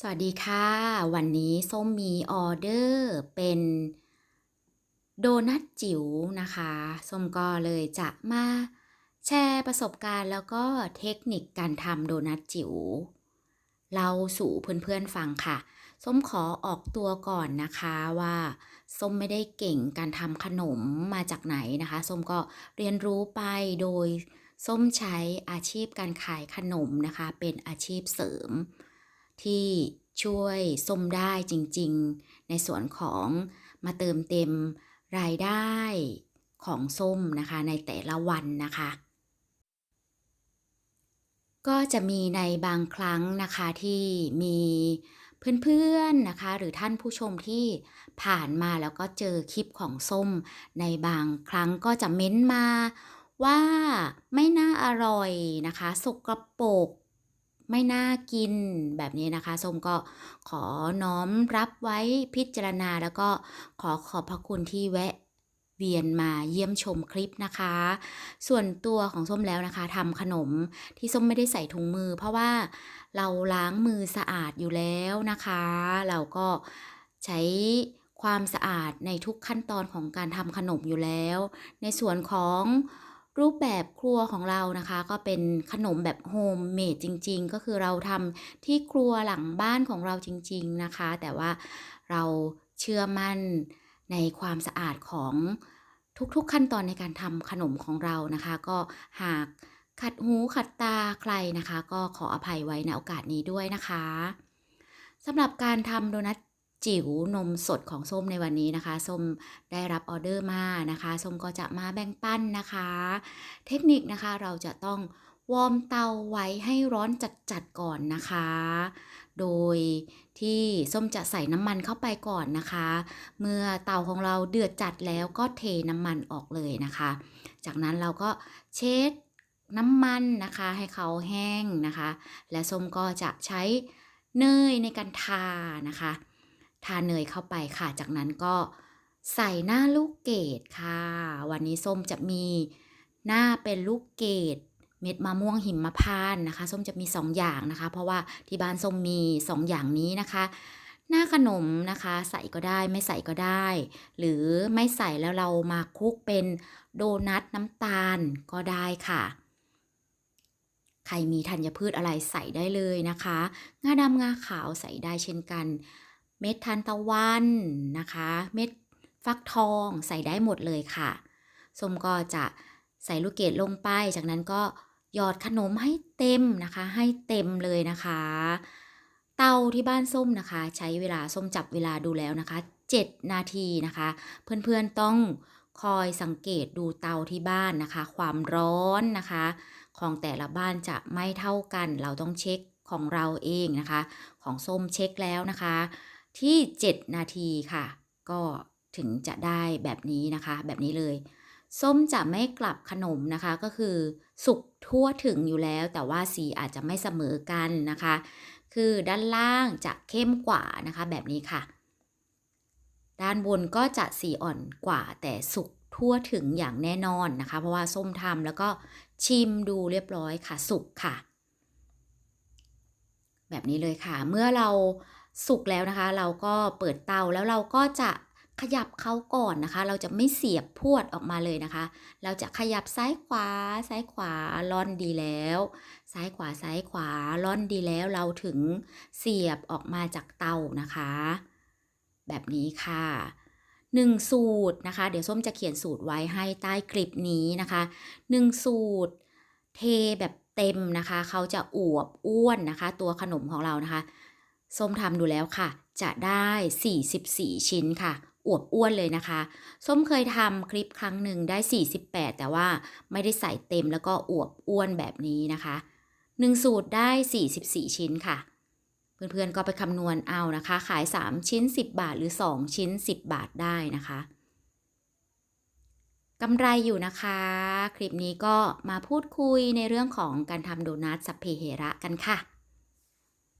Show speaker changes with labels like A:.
A: สวัสดีค่ะ วันนี้ส้มมีออเดอร์เป็นโดนัทจิ๋วนะคะ ส้มก็เลยจะมาแชร์ประสบการณ์แล้วก็เทคนิคการทำโดนัทจิ๋วเล่าสู่เพื่อนๆฟังค่ะ ส้มขอออกตัวก่อนนะคะว่า ส้มไม่ได้เก่งการทำขนมมาจากไหนนะคะ ส้มก็เรียนรู้ไปโดย ส้มใช้อาชีพการขายขนมนะคะ เป็นอาชีพเสริม ที่ช่วยส้มได้จริงๆ ในส่วนของมาเติมเต็มรายได้ของส้มนะคะในแต่ละวันนะคะ ก็จะมีในบางครั้งนะคะที่มีเพื่อนๆนะคะ หรือท่านผู้ชมที่ผ่านมาแล้วก็เจอคลิปของส้ม ในบางครั้งก็จะเม้นมาว่าไม่น่าอร่อยนะคะสกรปรก ไม่น่ากินแบบนี้นะคะส้มก็ขอน้อมรับไว้พิจารณาแล้วก็ขอขอบพระคุณที่แวะเวียนมาเยี่ยมชมคลิปนะคะ ส่วนตัวของส้มแล้วนะคะทำขนมที่ส้มไม่ได้ใส่ถุงมือ เพราะว่าเราล้างมือสะอาดอยู่แล้วนะคะ เราก็ใช้ความสะอาดในทุกขั้นตอนของการทำขนมอยู่แล้ว ในส่วนของ รูปแบบครัวของเรานะคะ ก็เป็นขนมแบบโฮมเมดจริง ๆ ก็คือเราทำที่ครัวหลังบ้านของเราจริง ๆนะคะ แต่ว่าเราเชื่อมั่นในความสะอาดของทุกๆขั้นตอนในการทำขนมของเรานะคะ ก็หากขัดหูขัดตาใครนะคะ ก็ขออภัยไว้ในโอกาสนี้ด้วยนะคะสำหรับการทำโดนัท จิ๋วนมสดของส้มในวันนี้นะคะ ส้มได้รับออเดอร์มานะคะ ส้มก็จะมาแบ่งปันนะคะ เทคนิคนะคะเราจะต้องวอร์มเตาไว้ให้ร้อนจัดๆก่อนนะคะ โดยที่ส้มจะใส่น้ำมันเข้าไปก่อนนะคะ เมื่อเตาของเราเดือดจัดแล้วก็เทน้ำมันออกเลยนะคะ จากนั้นเราก็เช็ดน้ำมันนะคะให้เขาแห้งนะคะ และส้มก็จะใช้เนยในการทานะคะ ทาเนยเข้าไปค่ะ จากนั้นก็ใส่หน้าลูกเกดค่ะ วันนี้ส้มจะมีหน้าเป็นลูกเกดเม็ดมะม่วงหิมพานต์นะคะ ส้มจะมี 2 อย่างนะคะ เพราะว่าที่บ้านส้มมี 2 อย่างนี้นะคะ หน้าขนมนะคะ ใส่ก็ได้ไม่ใส่ก็ได้ หรือไม่ใส่แล้วเรามาคลุกเป็นโดนัทน้ำตาลก็ได้ค่ะ ใครมีธัญพืชอะไรใส่ได้เลยนะคะ งาดำงาขาวใส่ได้เช่นกัน เม็ดทานตะวันนะคะ เม็ดฟักทองใส่ได้หมดเลยค่ะส้มก็จะใส่ลูกเกดลงไป จากนั้นก็หยอดขนมให้เต็มนะคะ ให้เต็มเลยนะคะ เตาที่บ้านส้มนะคะ ใช้เวลาส้มจับเวลาดูแล้วนะคะ 7 นาทีนะคะ เพื่อนๆต้องคอยสังเกตดูเตาที่บ้านนะคะ ความร้อนนะคะ ของแต่ละบ้านจะไม่เท่ากัน เราต้องเช็คของเราเองนะคะ ของส้มเช็คแล้วนะคะ ที่ 7 นาทีค่ะ ก็ถึงจะได้แบบนี้นะคะ แบบนี้เลย ส้มจะไม่กลับขนมนะคะ ก็คือสุกทั่วถึงอยู่แล้ว แต่ว่าสีอาจจะไม่เสมอกันนะคะ คือด้านล่างจะเข้มกว่านะคะ แบบนี้ค่ะ ด้านบนก็จะสีอ่อนกว่า แต่สุกทั่วถึงอย่างแน่นอนนะคะ เพราะว่าส้มทำแล้วก็ชิมดูเรียบร้อยค่ะ สุกค่ะ แบบนี้เลยค่ะ เมื่อเรา สุกแล้วนะคะ เราก็เปิดเตาแล้วเราก็จะขยับเขาก่อนนะคะ เราจะไม่เสียบพวดออกมาเลยนะคะ เราจะขยับซ้ายขวา ซ้ายขวาล่อนดีแล้ว ซ้ายขวาซ้ายขวาล่อนดีแล้ว เราถึงเสียบออกมาจากเตานะคะ แบบนี้ค่ะหนึ่งสูตรนะคะ เดี๋ยวส้มจะเขียนสูตรไว้ให้ใต้คลิปนี้นะคะหนึ่งสูตร เทแบบเต็มนะคะ เขาจะอวบอ้วนนะคะ ตัวขนมของเรานะคะ ส้มทำดูแล้วค่ะ จะได้ 44 ชิ้นค่ะ อวบอ้วนเลยนะคะ ส้มเคยทำคลิปครั้งหนึ่งได้ 48 แต่ว่าไม่ได้ใส่เต็มแล้วก็อวบอ้วนแบบนี้นะคะหนึ่งสูตรได้ 44 ชิ้นค่ะ เพื่อนๆก็ไปคำนวณเอานะคะ ขาย 3 ชิ้น 10 บาทหรือ 2 ชิ้น 10 บาทได้นะคะกำไรอยู่นะคะ คลิปนี้ก็มาพูดคุยในเรื่องของการทำโดนัทสัพเพเหระกันค่ะ